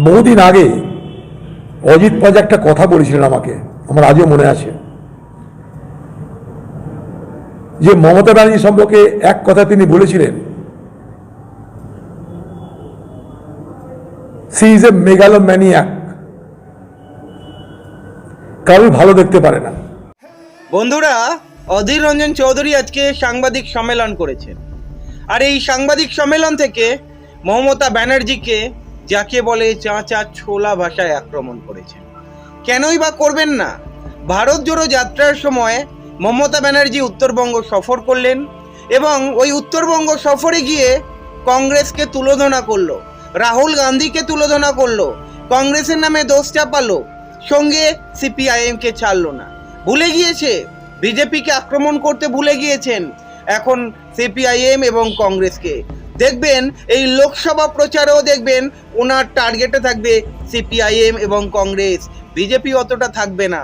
বহুদিন আগে অজিত পাজ একটা কথা বলেছিলেন আমাকে, আমার আজও মনে আছে। যে মমতা ব্যানার্জি সম্পর্কে এক কথা তিনি বলেছিলেন সি ইজ এ মেগালোম্যানিয়াক কারোর ভালো দেখতে পারে না। বন্ধুরা, অধীর রঞ্জন চৌধুরী আজকে সাংবাদিক সম্মেলন করেছেন। আর এই সাংবাদিক সম্মেলন থেকে মমতা ব্যানার্জিকে যাকে বলে চাঁচা ছোলা ভাষায় আক্রমণ করেছেন কেনই বা করবেন না? ভারত জোড়ো যাত্রার সময় মমতা ব্যানার্জি উত্তরবঙ্গ সফর করলেন এবং ওই উত্তরবঙ্গ সফরে গিয়ে কংগ্রেসকে তুলোধনা করল, রাহুল গান্ধীকে তুলোধনা করল, কংগ্রেসের নামে দোষ চাপালো, সঙ্গে সিপিআইএমকে ছাড়লো না। ভুলে গিয়েছে? বিজেপিকে আক্রমণ করতে ভুলে গিয়েছেন এখন সিপিআইএম এবং কংগ্রেসকে। দেখবেন, এই লোকসভা প্রচারেও দেখবেন ওনার টার্গেটে থাকবে সিপিআইএম এবং কংগ্রেস। বিজেপি অতটা থাকবে না।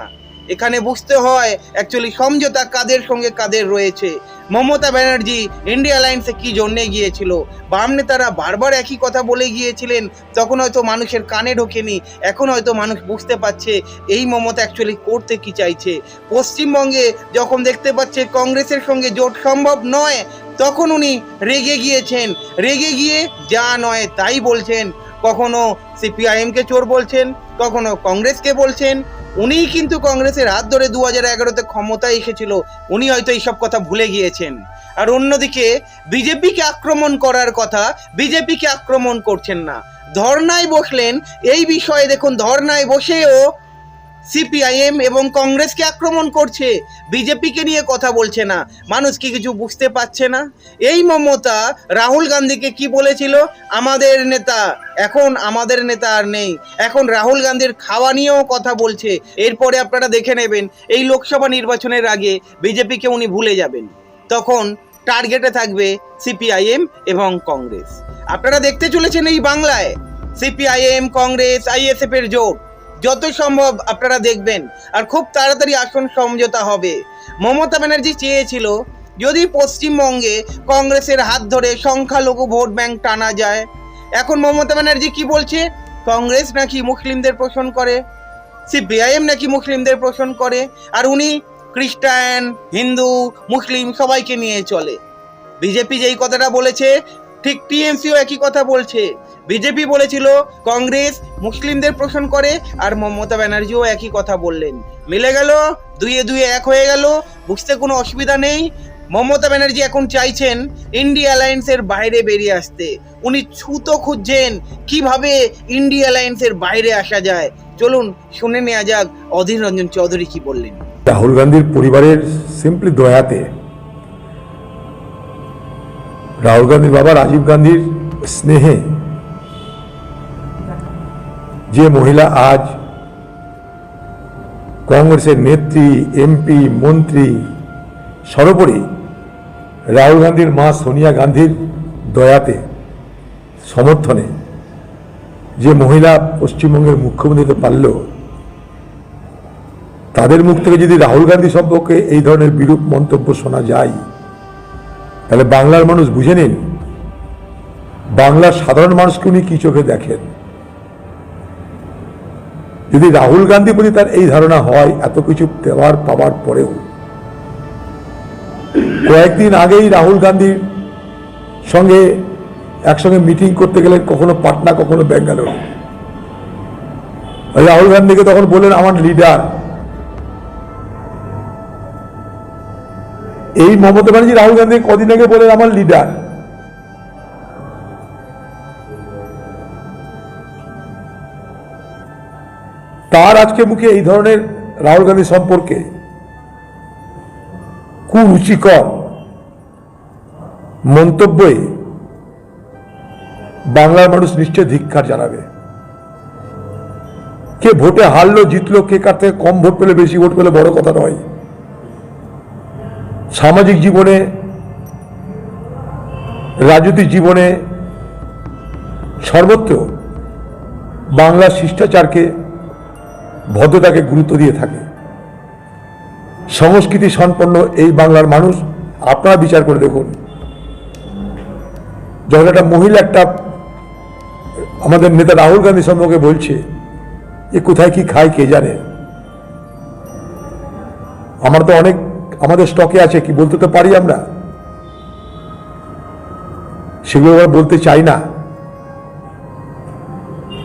এখানে বুঝতে হয় অ্যাকচুয়ালি সমঝোতা কাদের সঙ্গে কাদের রয়েছে। মমতা ব্যানার্জি ইন্ডিয়া অ্যালায়েন্সে কি জন্যে গিয়েছিল? বাম নেতারা বারবার একই কথা বলে গিয়েছিলেন, তখন হয়তো মানুষের কানে ঢোকেনি, এখন হয়তো মানুষ বুঝতে পারছে এই মমতা অ্যাকচুয়ালি করতে কি চাইছে। পশ্চিমবঙ্গে যখন দেখতে পাচ্ছে কংগ্রেসের সঙ্গে জোট সম্ভব নয়, তখন উনি রেগে গিয়েছেন। রেগে গিয়ে যা নয় তাই বলছেন। কখনো সিপিআইএমকে চোর বলছেন, কখনো কংগ্রেসকে বলছেন উনিই কিন্তু কংগ্রেসের হাত ধরে দু হাজার এগারোতে ক্ষমতায় এসেছিল, উনি হয়তো এইসব কথা ভুলে গিয়েছেন। আর অন্যদিকে, বিজেপিকে আক্রমণ করার কথা বিজেপিকে আক্রমণ করছেন না। ধর্নায় বসলেন, এই বিষয়ে দেখুন, ধর্নায় বসেও সিপিআইএম এবং কংগ্রেসকে আক্রমণ করছে। বিজেপিকে নিয়ে কথা বলছে না। মানুষ কি কিছু বুঝতে পারছে না? এই মমতা রাহুল গান্ধীকে কি বলেছিল? আমাদের নেতা। এখন আমাদের নেতা আর নেই। এখন রাহুল গান্ধীর খাওয়া নিয়েও কথা বলছে। এরপরে আপনারা দেখে নেবেন, এই লোকসভা নির্বাচনের আগে বিজেপিকে উনি ভুলে যাবেন। তখন টার্গেটে থাকবে সিপিআইএম এবং কংগ্রেস। আপনারা দেখতে চলেছেন এই বাংলায়। সিপিআইএম, কংগ্রেস আইএসএফ এর জোট। যত সম্ভব আপনারা দেখবেন। আর খুব তাড়াতাড়ি আসন, সমঝোতা হবে। মমতা ব্যানার্জি চেয়েছিল, যদি পশ্চিমবঙ্গে কংগ্রেসের হাত ধরে সংখ্যালঘু ভোট ব্যাংক টানা যায়, এখন মমতা ব্যানার্জি কি বলছে? কংগ্রেস নাকি মুসলিমদের পোষণ করে? সিপিআইএম নাকি মুসলিমদের পোষণ করে? আর উনি খ্রিস্টান, হিন্দু, মুসলিম সবাইকে নিয়ে চলে। বিজেপি যেই কথাটা বলেছে, ঠিক টিএমসিও একই কথা বলছে। বিজেপি বলেছিল, কংগ্রেস মুসলিমদের পোষণ করে আর মমতা ব্যানার্জিও একই কথা বললেন। মিলে গেল, দুইয়ে দুইয়ে এক হয়ে গেল, বুঝতে কোনো অসুবিধা নেই। মমতা ব্যানার্জি এখন চাইছেন ইন্ডিয়া অ্যালায়েন্সের বাইরে বেরিয়ে আসতে। উনি ছুতো খুঁজছেন কীভাবে ইন্ডিয়া অ্যালায়েন্সের বাইরে আসা যায়। চলুন শুনে নেওয়া যাক, অধীর রঞ্জন চৌধুরী কি বললেন। রাহুল গান্ধীর পরিবারের সিম্পলি দয়াতে রাহুল গান্ধীর বাবা রাজীব গান্ধীর স্নেহে যে মহিলা আজ কংগ্রেসের নেত্রী, এমপি, মন্ত্রী, সর্বোপরি রাহুল গান্ধীর মা সোনিয়া গান্ধীর দয়াতে, সমর্থনে যে মহিলা পশ্চিমবঙ্গের মুখ্যমন্ত্রী হতে পারল, তাদের মুখ থেকে যদি রাহুল গান্ধী সম্পর্কে এই ধরনের বিরূপ মন্তব্য শোনা যায়, তাহলে বাংলার মানুষ বুঝে নিন, বাংলার সাধারণ মানুষকে উনি কি চোখে দেখেন? যদি রাহুল গান্ধী প্রতি তার এই ধারণা হয়, এত কিছু দেওয়ার পাওয়ার পরেও। কয়েকদিন আগেই রাহুল গান্ধীর সঙ্গে একসঙ্গে মিটিং করতে গেলেন কখনো পাটনা, কখনো ব্যাঙ্গালোর। রাহুল গান্ধীকে তখন বললেন, আমার লিডার এই মমতা ব্যানার্জি রাহুল গান্ধী কদিন আগে বলেন আমার লিডার তার আজকে মুখে এই ধরনের রাহুল গান্ধী সম্পর্কে কুরুচিকর মন্তব্যে বাংলার মানুষ নিশ্চয় ধিক্ষার জানাবে। কে ভোটে হারলো, জিতলো, কে কার থেকে কম ভোট পেলে বেশি ভোট পেলে বড় কথা নয়। সামাজিক জীবনে, রাজনৈতিক জীবনে সর্বত্র বাংলার শিষ্টাচারকে ভদ্রতাকে গুরুত্ব দিয়ে থাকে। সংস্কৃতি সম্পন্ন এই বাংলার মানুষ, আপনারা বিচার করে দেখুন। যখন একটা মহিলা একটা, আমাদের নেতা রাহুল গান্ধী সম্পর্কে বলছে যে কোথায় কি খায় কে জানে? আমার তো অনেক, আমাদের স্টকে আছে, কি বলতে তো পারি আমরা? সেগুলো বলতে চাই না।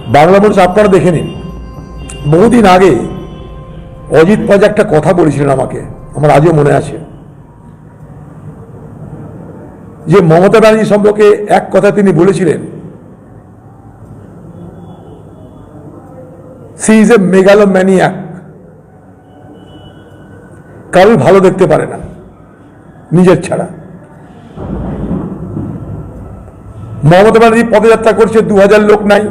বাংলা মানুষ আপনারা দেখে নিন। বহুদিন আগে অজিত পাজ একটা কথা বলেছিলেন আমাকে, আমার আজও মনে আছে। যে মমতা ব্যানার্জি সম্পর্কে এক কথা তিনি বলেছিলেন সি ইজ এ মেগালোম্যানিয়াক কারোর ভালো দেখতে পারে না, নিজের ছাড়া। মমতা ব্যানার্জি পদযাত্রা করছে দু হাজার লোক নাই।